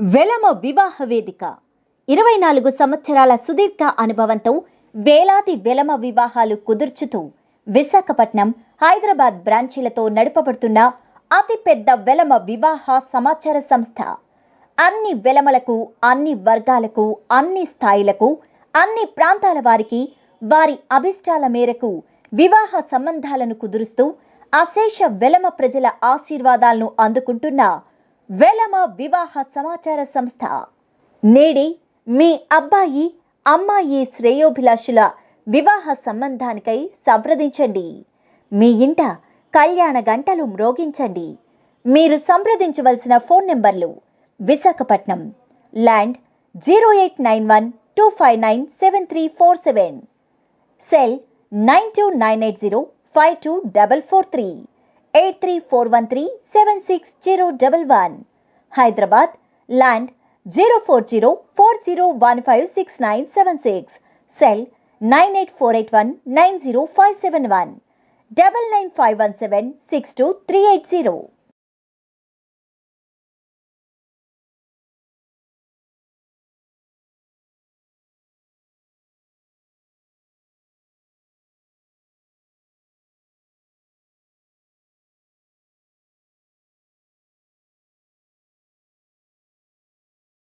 వెలమ వివాహ వేదిక. ఇరవై నాలుగు సంవత్సరాల సుదీర్ఘ అనుభవంతో వేలాది వెలమ వివాహాలు కుదుర్చుతూ విశాఖపట్నం హైదరాబాద్ బ్రాంచీలతో నడపబడుతున్న అతిపెద్ద వెలమ వివాహ సమాచార సంస్థ. అన్ని వెలమలకు అన్ని వర్గాలకు అన్ని స్థాయిలకు అన్ని ప్రాంతాల వారికి వారి అభిష్టాల మేరకు వివాహ సంబంధాలను కుదురుస్తూ అశేష వెలమ ప్రజల ఆశీర్వాదాలను అందుకుంటున్న వెలమ వివాహ సమాచార సంస్థ. నేడి మీ అబ్బాయి అమ్మాయి శ్రేయోభిలాషుల వివాహ సంబంధానికై సంప్రదించండి. మీ ఇంట కళ్యాణ గంటలు మ్రోగించండి. మీరు సంప్రదించవలసిన ఫోన్ నెంబర్లు Visakhapatnam land zero eight nine one two five nine seven three four seven. Cell nine two nine eight zero five two double four three. Eight three four one three seven six zero double one Hyderabad land zero four zero four zero one five six nine seven six cell nine eight four eight one nine zero five seven one double nine five one seven six two three eight zero